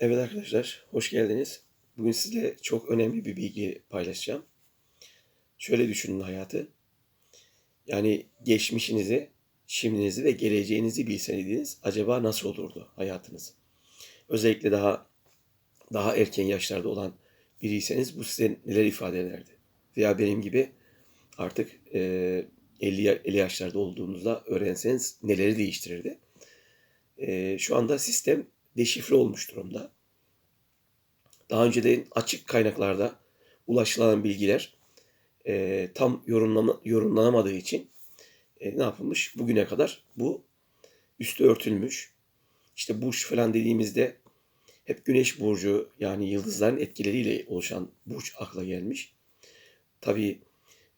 Evet arkadaşlar, hoş geldiniz. Bugün size çok önemli bir bilgi paylaşacağım. Şöyle düşünün hayatı. Yani geçmişinizi, şimdinizi ve geleceğinizi bilseydiniz acaba nasıl olurdu hayatınız? Özellikle daha daha erken yaşlarda olan biriyseniz bu size neler ifade ederdi? Veya benim gibi artık e, 50, ya- 50 yaşlarda olduğunuzda öğrenseniz neleri değiştirirdi? E, şu anda sistem deşifre olmuş durumda. Daha önceden açık kaynaklarda ulaşılan bilgiler e, tam yorumlanamadığı için e, ne yapılmış? Bugüne kadar bu üstü örtülmüş. İşte burç falan dediğimizde hep güneş burcu yani yıldızların etkileriyle oluşan burç akla gelmiş. Tabii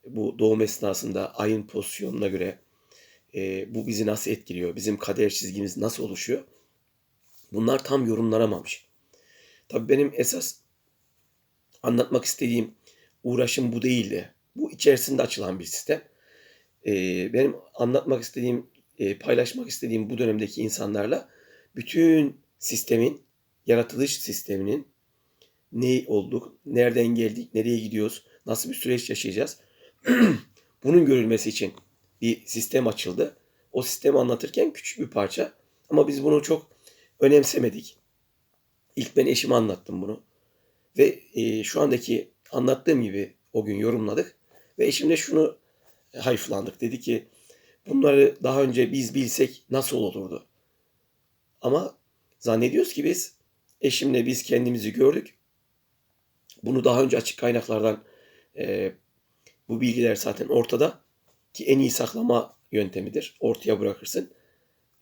bu doğum esnasında ayın pozisyonuna göre e, bu bizi nasıl etkiliyor, bizim kader çizgimiz nasıl oluşuyor? Bunlar tam yorumlanamamış. Tabii benim esas anlatmak istediğim uğraşım bu değildi. Bu içerisinde açılan bir sistem. Ee, benim anlatmak istediğim, e, paylaşmak istediğim bu dönemdeki insanlarla bütün sistemin, yaratılış sisteminin ne olduk, nereden geldik, nereye gidiyoruz, nasıl bir süreç yaşayacağız. Bunun görülmesi için bir sistem açıldı. O sistemi anlatırken küçük bir parça ama biz bunu çok önemsemedik. İlk ben eşime anlattım bunu. Ve e, şu andaki anlattığım gibi o gün yorumladık. Ve eşimle şunu hayıflandık. Dedi ki bunları daha önce biz bilsek nasıl olurdu? Ama zannediyoruz ki biz eşimle biz kendimizi gördük. Bunu daha önce açık kaynaklardan e, bu bilgiler zaten ortada. Ki en iyi saklama yöntemidir. Ortaya bırakırsın.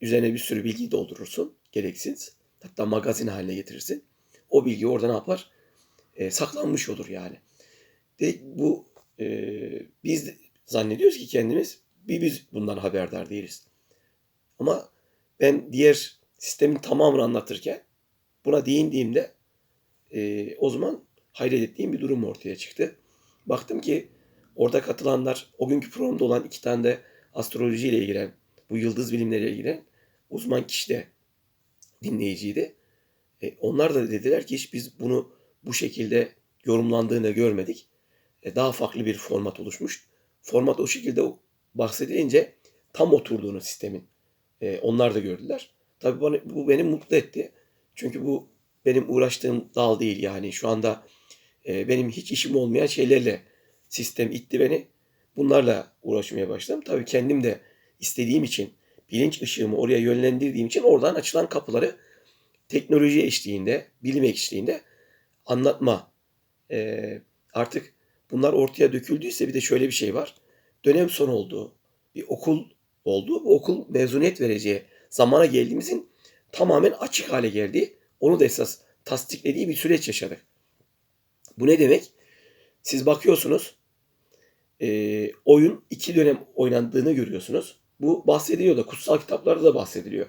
Üzerine bir sürü bilgi doldurursun. Gereksiz. Hatta magazin haline getirirsin. O bilgi orada ne yapar? E, saklanmış olur yani. De, bu e, biz zannediyoruz ki kendimiz bir biz bundan haberdar değiliz. Ama ben diğer sistemin tamamını anlatırken buna değindiğimde e, o zaman hayret ettiğim bir durum ortaya çıktı. Baktım ki orada katılanlar o günkü programda olan iki tane de astrolojiyle ilgilen, bu yıldız bilimleriyle ilgilen uzman kişi de dinleyiciydi. E, onlar da dediler ki hiç biz bunu bu şekilde yorumlandığını görmedik. E, daha farklı bir format oluşmuş. Format o şekilde bahsedilince tam oturduğunu sistemin e, onlar da gördüler. Tabii bana, bu beni mutlu etti. Çünkü bu benim uğraştığım dal değil yani. Şu anda e, benim hiç işim olmayan şeylerle sistem itti beni. Bunlarla uğraşmaya başladım. Tabii kendim de istediğim için bilinç ışığımı oraya yönlendirdiğim için oradan açılan kapıları teknoloji eşliğinde, bilim eşliğinde anlatma. Ee, artık bunlar ortaya döküldüyse bir de şöyle bir şey var. Dönem sonu olduğu, bir okul olduğu, bu okul mezuniyet vereceği zamana geldiğimizin tamamen açık hale geldiği, onu da esas tasdiklediği bir süreç yaşadık. Bu ne demek? Siz bakıyorsunuz, e, oyun iki dönem oynandığını görüyorsunuz. Bu bahsediliyor da kutsal kitaplarda da bahsediliyor.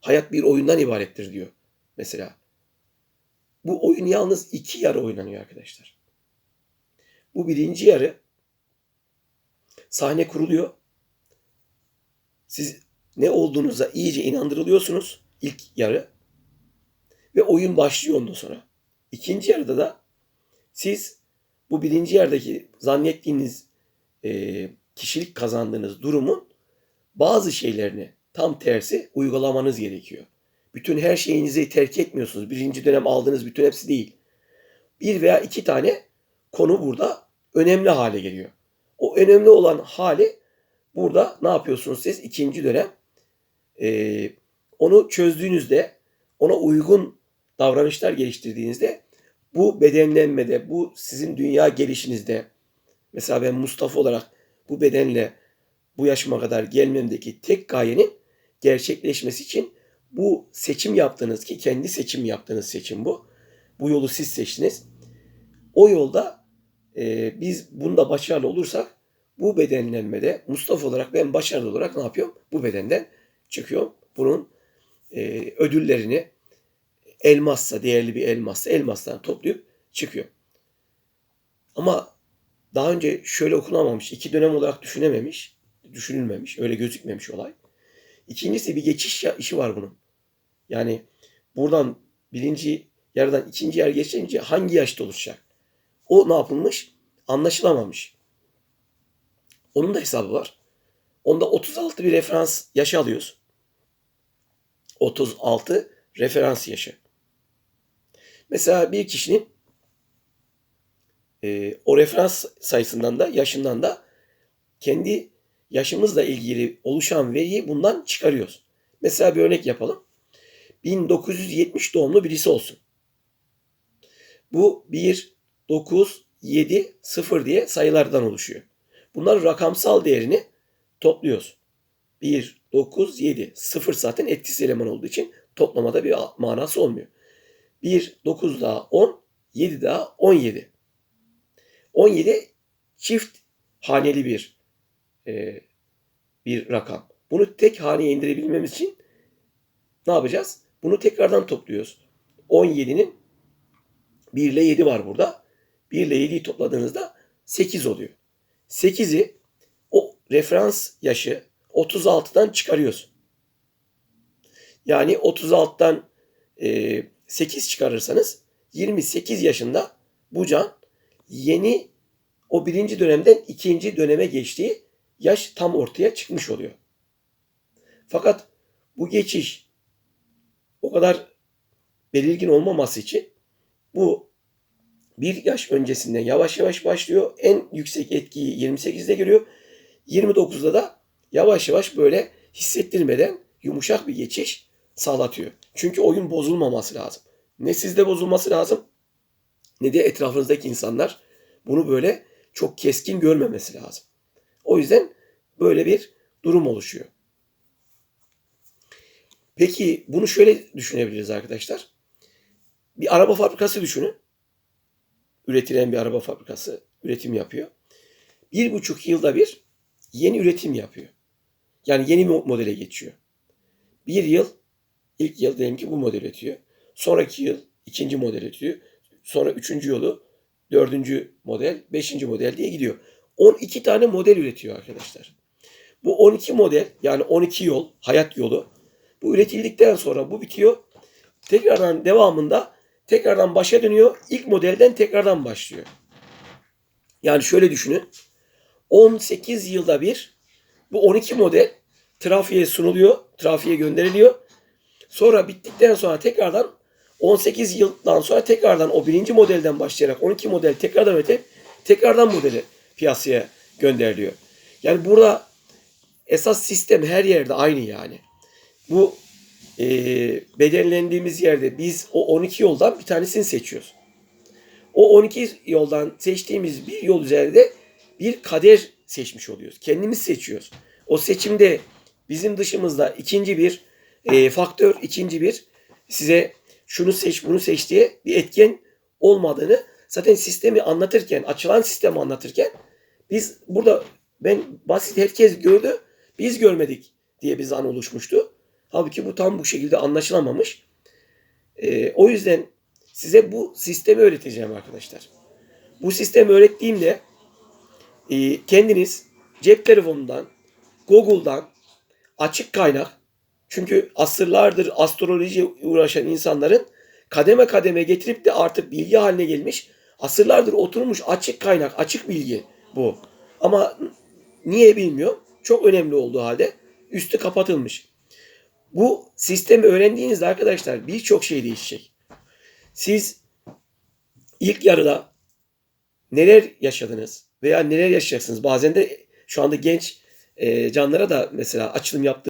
Hayat bir oyundan ibarettir diyor mesela. Bu oyun yalnız iki yarı oynanıyor arkadaşlar. Bu birinci yarı sahne kuruluyor. Siz ne olduğunuza iyice inandırılıyorsunuz ilk yarı. Ve oyun başlıyor ondan sonra. İkinci yarıda da siz bu birinci yerdeki zannettiğiniz e, kişilik kazandığınız durumun bazı şeylerini tam tersi uygulamanız gerekiyor. Bütün her şeyinizi terk etmiyorsunuz. Birinci dönem aldığınız bütün hepsi değil. Bir veya iki tane konu burada önemli hale geliyor. O önemli olan hali burada ne yapıyorsunuz siz? ikinci dönem e, onu çözdüğünüzde ona uygun davranışlar geliştirdiğinizde bu bedenlenmede, bu sizin dünya gelişinizde mesela ben Mustafa olarak bu bedenle bu yaşıma kadar gelmemdeki tek gayenin gerçekleşmesi için bu seçim yaptığınız ki kendi seçim yaptığınız seçim bu. Bu yolu siz seçtiniz. O yolda e, biz bunda başarılı olursak bu bedenlenmede Mustafa olarak ben başarılı olarak ne yapıyorum? Bu bedenden çıkıyorum. Bunun e, ödüllerini elmassa, değerli bir elmassa elmastan toplayıp çıkıyor. Ama daha önce şöyle okunamamış, iki dönem olarak düşünememiş, düşünülmemiş, öyle gözükmemiş olay. İkincisi bir geçiş işi var bunun. Yani buradan birinci yarıdan ikinci yer geçince hangi yaşta oluşacak? O ne yapılmış? Anlaşılamamış. Onun da hesabı var. Onda 36 bir referans yaşı alıyoruz. 36 referans yaşı. Mesela bir kişinin e, o referans sayısından da yaşından da kendi yaşımızla ilgili oluşan veriyi bundan çıkarıyoruz. Mesela bir örnek yapalım. 1970 doğumlu birisi olsun. Bu 1, 9, 7, 0 diye sayılardan oluşuyor. Bunların rakamsal değerini topluyoruz. 1, 9, 7. 0 zaten etkisiz eleman olduğu için toplamada bir manası olmuyor. 1, 9 daha 10, 7 daha 17. 17 çift haneli bir e, bir rakam. Bunu tek haneye indirebilmemiz için ne yapacağız? Bunu tekrardan topluyoruz. 17'nin 1 ile 7 var burada. 1 ile 7'yi topladığınızda 8 oluyor. 8'i o referans yaşı 36'dan çıkarıyoruz. Yani 36'dan e, 8 çıkarırsanız 28 yaşında bu can yeni o birinci dönemden ikinci döneme geçtiği yaş tam ortaya çıkmış oluyor. Fakat bu geçiş o kadar belirgin olmaması için bu bir yaş öncesinden yavaş yavaş başlıyor. En yüksek etkiyi 28'de görüyor. 29'da da yavaş yavaş böyle hissettirmeden yumuşak bir geçiş sağlatıyor. Çünkü oyun bozulmaması lazım. Ne sizde bozulması lazım ne de etrafınızdaki insanlar bunu böyle çok keskin görmemesi lazım. O yüzden böyle bir durum oluşuyor. Peki bunu şöyle düşünebiliriz arkadaşlar. Bir araba fabrikası düşünün. Üretilen bir araba fabrikası üretim yapıyor. Bir buçuk yılda bir yeni üretim yapıyor. Yani yeni modele geçiyor. Bir yıl, ilk yıl diyelim ki bu model üretiyor. Sonraki yıl ikinci model üretiyor. Sonra üçüncü yolu, dördüncü model, beşinci model diye gidiyor. 12 tane model üretiyor arkadaşlar. Bu 12 model yani 12 yol, hayat yolu bu üretildikten sonra bu bitiyor. Tekrardan devamında tekrardan başa dönüyor. İlk modelden tekrardan başlıyor. Yani şöyle düşünün. 18 yılda bir bu 12 model trafiğe sunuluyor, trafiğe gönderiliyor. Sonra bittikten sonra tekrardan 18 yıldan sonra tekrardan o birinci modelden başlayarak 12 model tekrardan üretip tekrardan modeli piyasaya gönderiliyor. Yani burada esas sistem her yerde aynı yani. Bu e, belirlendiğimiz yerde biz o 12 yoldan bir tanesini seçiyoruz. O 12 yoldan seçtiğimiz bir yol üzerinde bir kader seçmiş oluyoruz. Kendimiz seçiyoruz. O seçimde bizim dışımızda ikinci bir e, faktör, ikinci bir size şunu seç, bunu seç diye bir etken olmadığını zaten sistemi anlatırken, açılan sistemi anlatırken biz burada ben basit herkes gördü, biz görmedik diye bir zan oluşmuştu. Halbuki bu tam bu şekilde anlaşılamamış. E, o yüzden size bu sistemi öğreteceğim arkadaşlar. Bu sistemi öğrettiğimde e, kendiniz cep telefonundan, Google'dan açık kaynak çünkü asırlardır astroloji uğraşan insanların kademe kademe getirip de artık bilgi haline gelmiş asırlardır oturmuş açık kaynak, açık bilgi bu. Ama niye bilmiyor? Çok önemli olduğu halde üstü kapatılmış. Bu sistemi öğrendiğinizde arkadaşlar birçok şey değişecek. Siz ilk yarıda neler yaşadınız veya neler yaşayacaksınız? Bazen de şu anda genç e, canlara da mesela açılım yaptı